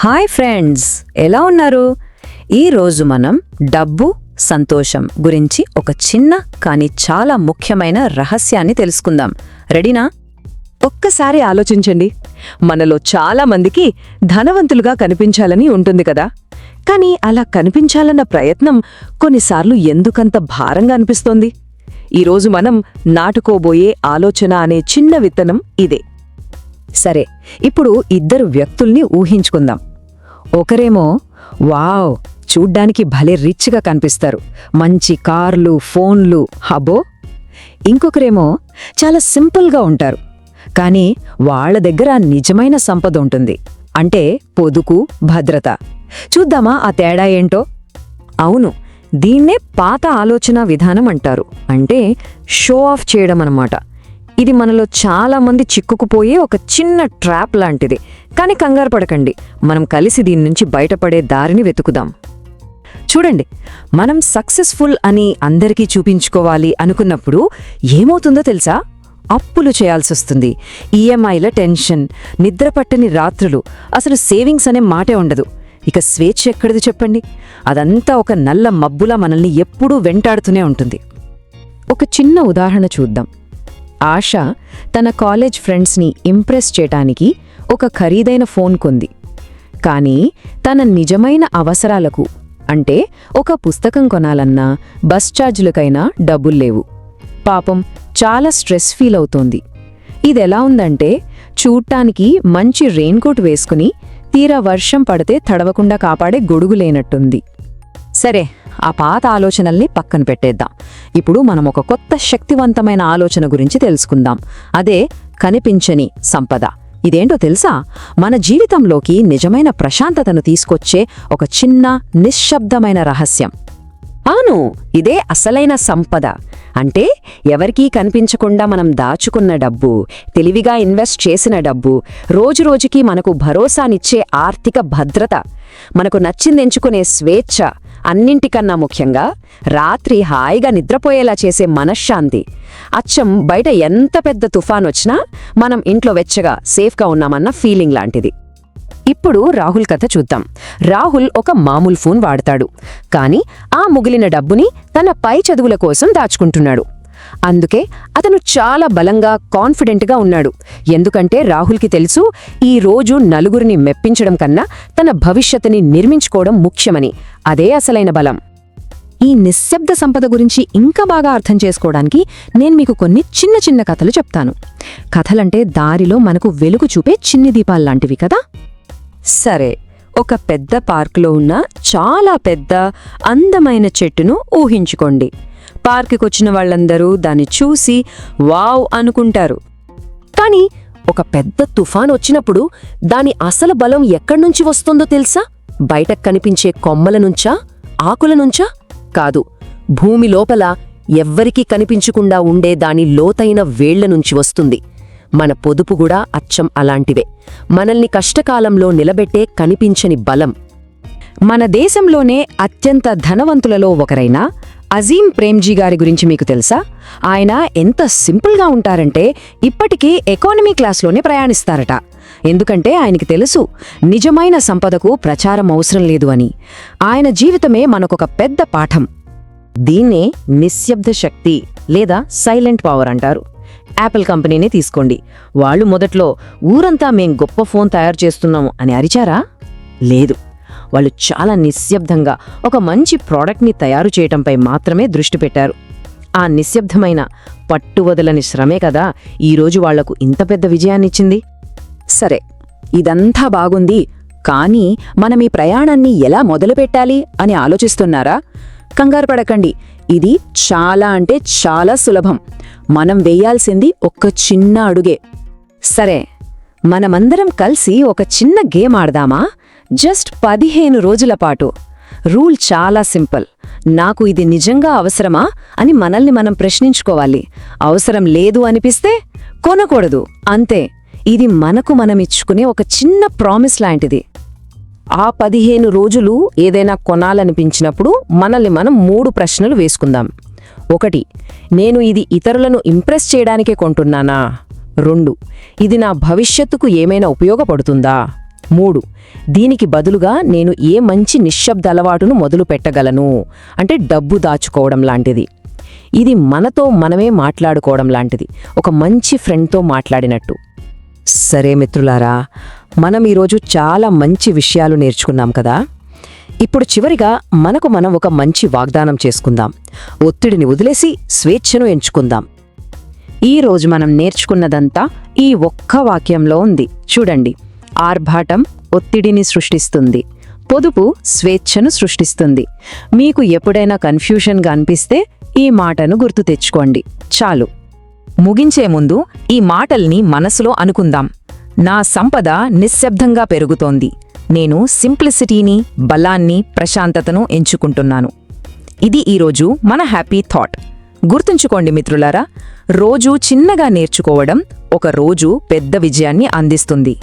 Hi friends ఎలా ఉన్నారు? ఈరోజు మనం డబ్బు సంతోషం గురించి ఒక చిన్న కానీ చాలా ముఖ్యమైన రహస్యాన్ని తెలుసుకుందాం. రెడీనా? ఒక్కసారి ఆలోచించండి. మనలో చాలా మందికి ధనవంతులుగా కనిపించాలని ఉంటుంది కదా. కానీ అలా కనిపించాలన్న ప్రయత్నం కొన్నిసార్లు ఎందుకంత భారంగా అనిపిస్తోంది? ఈరోజు మనం నాటుకోబోయే ఆలోచన అనే చిన్న విత్తనం ఇదే. సరే ఇప్పుడు ఇద్దరు వ్యక్తుల్ని ఊహించుకుందాం. ఒకరేమో వావ్ చూడ్డానికి భలే రిచ్గా కనిపిస్తారు. మంచి కార్లు ఫోన్లు హబో ఇంకొకరేమో చాలా సింపుల్గా ఉంటారు. కానీ వాళ్ళ దగ్గర నిజమైన సంపద ఉంటుంది. అంటే పొదుపు భద్రత. చూద్దామా ఆ తేడా ఏంటో? అవును దీన్నే పాత ఆలోచన విధానం అంటారు. అంటే షో ఆఫ్ చేయడం అన్నమాట. ఇది మనలో చాలామంది చిక్కుకుపోయే ఒక చిన్న ట్రాప్ లాంటిది. కానీ కంగారు పడకండి. మనం కలిసి దీని నుంచి బయటపడే దారిని వెతుకుదాం. చూడండి మనం సక్సెస్ఫుల్ అని అందరికీ చూపించుకోవాలి అనుకున్నప్పుడు ఏమవుతుందో తెలుసా? అప్పులు చేయాల్సొస్తుంది ఈఎంఐల టెన్షన్ నిద్రపట్టని రాత్రులు అసలు సేవింగ్స్ అనే మాటే ఉండదు. ఇక స్వేచ్ఛ ఎక్కడిది చెప్పండి? అదంతా ఒక నల్ల మబ్బులా మనల్ని ఎప్పుడూ వెంటాడుతూనే ఉంటుంది. ఒక చిన్న ఉదాహరణ చూద్దాం. ఆశ తన కాలేజ్ ఫ్రెండ్స్ని ఇంప్రెస్ చేయటానికి ఒక ఖరీదైన ఫోన్ కొంది. కానీ తన నిజమైన అవసరాలకు అంటే ఒక పుస్తకం కొనాలన్నా బస్ ఛార్జీలకైనా డబ్బుల్లేవు పాపం చాలా స్ట్రెస్ ఫీల్ అవుతోంది. ఇదెలా ఉందంటే చూడటానికి మంచి రెయిన్కోట్ వేసుకుని తీరా వర్షం పడితే తడవకుండా కాపాడే గొడుగు లేనట్టుంది. సరే ఆ పాత ఆలోచనల్ని పక్కన పెట్టేద్దాం. ఇప్పుడు మనం ఒక కొత్త శక్తివంతమైన ఆలోచన గురించి తెలుసుకుందాం. అదే కనిపించని సంపద. ఇదేంటో తెలుసా? మన జీవితంలోకి నిజమైన ప్రశాంతతను తీసుకొచ్చే ఒక చిన్న నిశ్శబ్దమైన రహస్యం. అవును ఇదే అసలైన సంపద. అంటే ఎవరికీ కనిపించకుండా మనం దాచుకున్న డబ్బు తెలివిగా ఇన్వెస్ట్ చేసిన డబ్బు రోజురోజుకి మనకు భరోసానిచ్చే ఆర్థిక భద్రత మనకు నచ్చిందెంచుకునే స్వేచ్ఛ అన్నింటికన్నా ముఖ్యంగా రాత్రి హాయిగా నిద్రపోయేలా చేసే మనశ్శాంతి. అచ్చం బయట ఎంత పెద్ద తుఫాన్ వచ్చినా మనం ఇంట్లో వెచ్చగా సేఫ్గా ఉన్నామన్న ఫీలింగ్ లాంటిది. ఇప్పుడు రాహుల్ కథ చూద్దాం. రాహుల్ ఒక మామూలు ఫోన్ వాడతాడు. కానీ ఆ ముగిలిన డబ్బుని తన పై చదువుల కోసం దాచుకుంటున్నాడు. అందుకే అతను చాలా బలంగా కాన్ఫిడెంట్గా ఉన్నాడు. ఎందుకంటే రాహుల్కి తెలుసు ఈ రోజు నలుగురిని మెప్పించడం కన్నా తన భవిష్యత్తుని నిర్మించుకోవడం ముఖ్యమని. అదే అసలైన బలం. ఈ నిశ్శబ్ద సంపద గురించి ఇంకా బాగా అర్థం చేసుకోవడానికి నేను మీకు కొన్ని చిన్న చిన్న కథలు చెప్తాను. కథలంటే దారిలో మనకు వెలుగు చూపే చిన్ని దీపాల్లాంటివి కదా? సరే ఒక పెద్ద పార్కులో ఉన్న చాలా పెద్ద అందమైన చెట్టును ఊహించుకోండి. పార్కుకొచ్చిన వాళ్ళందరూ దాన్ని చూసి వావ్ అనుకుంటారు. కానీ ఒక పెద్ద తుఫాన్ వచ్చినప్పుడు దాని అసలు బలం ఎక్కడ్నుంచి వస్తుందో తెలుసా? బయటకు కనిపించే కొమ్మల నుంచా? ఆకుల నుంచా? కాదు భూమి లోపల ఎవ్వరికీ కనిపించకుండా ఉండే దాని లోతైన వేళ్ళ నుంచి వస్తుంది. మన పొదుపు కూడా అచ్చం అలాంటివే. మనల్ని కష్టకాలంలో నిలబెట్టే కనిపించని బలం. మన దేశంలోనే అత్యంత ధనవంతులలో ఒకరైన అజీం ప్రేమ్జీ గారి గురించి మీకు తెలుసా? ఆయన ఎంత సింపుల్గా ఉంటారంటే ఇప్పటికీ ఎకానమీ క్లాస్లోనే ప్రయాణిస్తారట. ఎందుకంటే ఆయనకి తెలుసు నిజమైన సంపదకు ప్రచారం అవసరం లేదు అని. ఆయన జీవితమే మనకొక పెద్ద పాఠం. దీన్నే నిశ్శబ్ద శక్తి లేదా సైలెంట్ పవర్ అంటారు. యాపిల్ కంపెనీనే తీసుకోండి. వాళ్ళు మొదట్లో ఊరంతా మేం గొప్ప ఫోన్ తయారు చేస్తున్నాము అని అరిచారా? లేదు. వాళ్ళు చాలా నిశ్శబ్దంగా ఒక మంచి ప్రోడక్ట్ని తయారు చేయటంపై మాత్రమే దృష్టి పెట్టారు. ఆ నిశ్శబ్దమైన పట్టువదలని శ్రమే కదా ఈరోజు వాళ్ళకు ఇంత పెద్ద విజయాన్నిచ్చింది? సరే ఇదంతా బాగుంది కానీ మనం ఈ ప్రయాణాన్ని ఎలా మొదలుపెట్టాలి అని ఆలోచిస్తున్నారా? కంగారు పడకండి ఇది చాలా అంటే చాలా సులభం. మనం వేయాల్సింది ఒక్క చిన్న అడుగే. సరే మనమందరం కలిసి ఒక చిన్న గేమ్ ఆడదామా? జస్ట్ పదిహేను రోజుల పాటు. రూల్ చాలా సింపుల్. నాకు ఇది నిజంగా అవసరమా అని మనల్ని మనం ప్రశ్నించుకోవాలి. అవసరం లేదు అనిపిస్తే కొనకూడదు. అంతే. ఇది మనకు మనమిచ్చుకునే ఒక చిన్న ప్రామిస్ లాంటిది. ఆ పదిహేను రోజులు ఏదైనా కొనాలనిపించినప్పుడు మనల్ని మనం మూడు ప్రశ్నలు వేసుకుందాం. ఒకటి నేను ఇది ఇతరులను ఇంప్రెస్ చేయడానికే కొంటున్నానా? రెండు ఇది నా భవిష్యత్తుకు ఏమైనా ఉపయోగపడుతుందా? మూడు. దీనికి బదులుగా నేను ఏ మంచి నిశ్శబ్ద అలవాటును మొదలు పెట్టగలను? అంటే డబ్బు దాచుకోవడం లాంటిది. ఇది మనతో మనమే మాట్లాడుకోవడం లాంటిది. ఒక మంచి ఫ్రెండ్తో మాట్లాడినట్టు. సరే మిత్రులారా మనం ఈరోజు చాలా మంచి విషయాలు నేర్చుకున్నాం కదా? ఇప్పుడు చివరిగా మనకు మనం ఒక మంచి వాగ్దానం చేసుకుందాం. ఒత్తిడిని వదిలేసి స్వేచ్ఛను ఎంచుకుందాం. ఈరోజు మనం నేర్చుకున్నదంతా ఈ ఒక్క వాక్యంలో ఉంది. చూడండి. ఆర్భాటం ఒత్తిడిని సృష్టిస్తుంది. పొదుపు స్వేచ్ఛను సృష్టిస్తుంది. మీకు ఎప్పుడైనా కన్ఫ్యూషన్గా అనిపిస్తే ఈ మాటను గుర్తు తెచ్చుకోండి. చాలు. ముగించే ముందు ఈ మాటల్ని మనసులో అనుకుందాం. నా సంపద నిశ్శబ్దంగా పెరుగుతోంది. నేను సింప్లిసిటీని బలాన్ని ప్రశాంతతను ఎంచుకుంటున్నాను. ఇది ఈరోజు మన హ్యాపీ థాట్. గుర్తుంచుకోండి మిత్రులారా రోజూ చిన్నగా నేర్చుకోవడం ఒక రోజు పెద్ద విజయాన్ని అందిస్తుంది.